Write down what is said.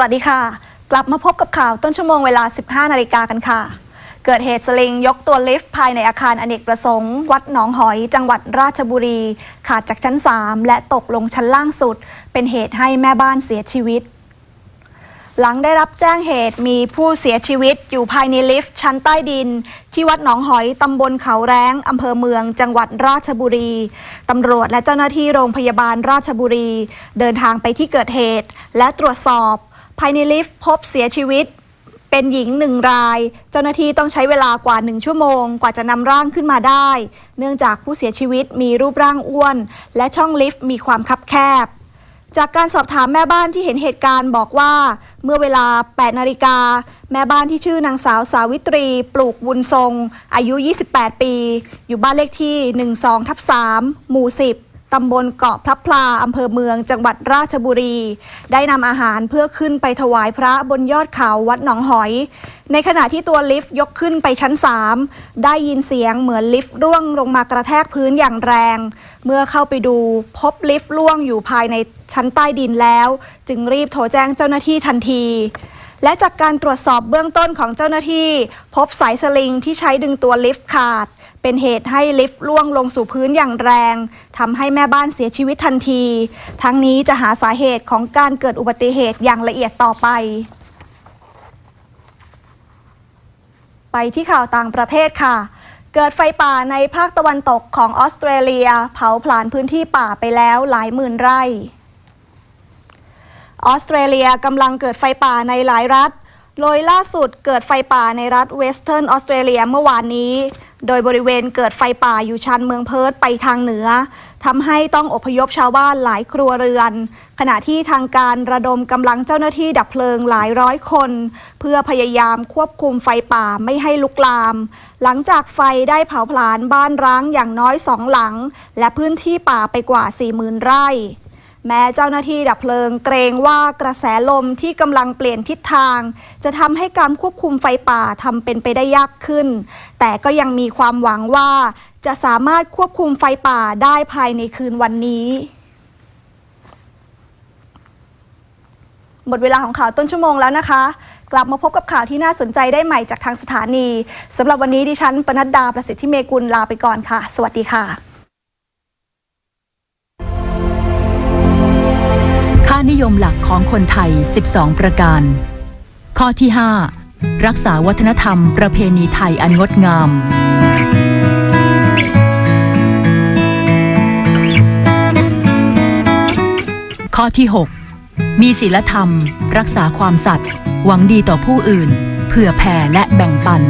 วัสดีค่ะ กลับมาพบกับข่าวต้นชั่วโมงเวลา 15 นาฬิกากันค่ะ เกิดเหตุสลิงยกตัวลิฟต์ภายในอาคารอเนกประสงค์ วัดหนองหอย จังหวัดราชบุรี ขาดจากชั้น 3 และตกลงชั้นล่างสุด เป็นเหตุให้แม่บ้านเสียชีวิต หลังได้รับแจ้งเหตุมีผู้เสียชีวิตอยู่ภายในลิฟต์ชั้นใต้ดิน ที่วัดหนองหอยตำบลเขาแร้งอำเภอเมือง จังหวัดราชบุรีตำรวจและเจ้าหน้าที่โรงพยาบาลราชบุรี เดินทางไปที่เกิดเหตุ และตรวจสอบ ภายในลิฟต์พบเสียชีวิต เป็นหญิงหนึ่งราย เจ้าหน้าที่ต้องใช้เวลากว่าหนึ่งชั่วโมง กว่าจะนำร่างขึ้นมาได้ เนื่องจากผู้เสียชีวิตมีรูปร่างอ้วน และช่องลิฟต์มีความคับแคบ จากการสอบถามแม่บ้านที่เห็นเหตุการณ์บอกว่า เมื่อเวลา 8 นาฬิกา แม่บ้านที่ชื่อนางสาวสาวิตรี ปลูกบุญทรง อายุ 28 ปี อยู่บ้านเลขที่ 12ทับ3หมู่ 10 ตำบลเกาะพลับพลาอำเภอเมือง จังหวัดราชบุรี ได้นำอาหารเพื่อขึ้นไปถวายพระบนยอดเขาวัดหนองหอย ในขณะที่ตัวลิฟต์ยกขึ้นไปชั้น 3 ได้ยินเสียงเหมือนลิฟต์ร่วงลงมากระแทกพื้นอย่างแรง เมื่อเข้าไปดูพบลิฟต์ร่วงอยู่ภายในชั้นใต้ดินแล้ว จึงรีบโทรแจ้งเจ้าหน้าที่ทันทีและจากการตรวจสอบเบื้องต้นของเจ้าหน้าที่ พบสายสลิงที่ใช้ดึงตัวลิฟต์ขาด เป็นเหตุให้ลิฟต์ล่วงลงสู่พื้นอย่างแรงทำให้แม่บ้านเสียชีวิตทันที ทั้งนี้จะหาสาเหตุของการเกิดอุบัติเหตุอย่างละเอียดต่อไป ไปที่ข่าวต่างประเทศค่ะเกิดไฟป่าในภาคตะวันตกของออสเตรเลีย เผาผลาญพื้นที่ป่าไปแล้วหลายหมื่นไร่ ออสเตรเลียกำลังเกิดไฟป่าในหลายรัฐ โดยล่าสุดเกิดไฟป่าในรัฐเวสเทิร์นออสเตรเลียเมื่อวานนี้ โดยบริเวณเกิดไฟป่าอยู่ชันเมืองเพิร์ธไปทางเหนือทำให้ต้องอพยพชาวบ้านหลายครัวเรือน ขณะที่ทางการระดมกำลังเจ้าหน้าที่ดับเพลิงหลายร้อยคน เพื่อพยายามควบคุมไฟป่าไม่ให้ลุกลาม หลังจากไฟได้เผาผลาญบ้านร้างอย่างน้อยสองหลัง และพื้นที่ป่าไปกว่า 40,000 ไร่ แม้เจ้าหน้าที่ดับเพลิงเกรงว่ากระแสลมที่กำลังเปลี่ยนทิศทาง จะทำให้การควบคุมไฟป่าทำเป็นไปได้ยากขึ้น แต่ก็ยังมีความหวังว่า จะสามารถควบคุมไฟป่าได้ภายในคืนวันนี้ หมดเวลาของข่าวต้นชั่วโมงแล้วนะคะ กลับมาพบกับข่าวที่น่าสนใจได้ใหม่จากทางสถานีสำหรับวันนี้ดิฉันปนัดดาประสิทธิเมกุลลาไปก่อนค่ะ สวัสดีค่ะ นิยมหลักของคนไทย 12 ประการ ข้อที่ 5 รักษาวัฒนธรรมประเพณีไทยอันงดงาม ข้อที่ 6 มีศีลธรรม รักษาความสัตย์หวังดีต่อผู้อื่น เผื่อแผ่และแบ่งปัน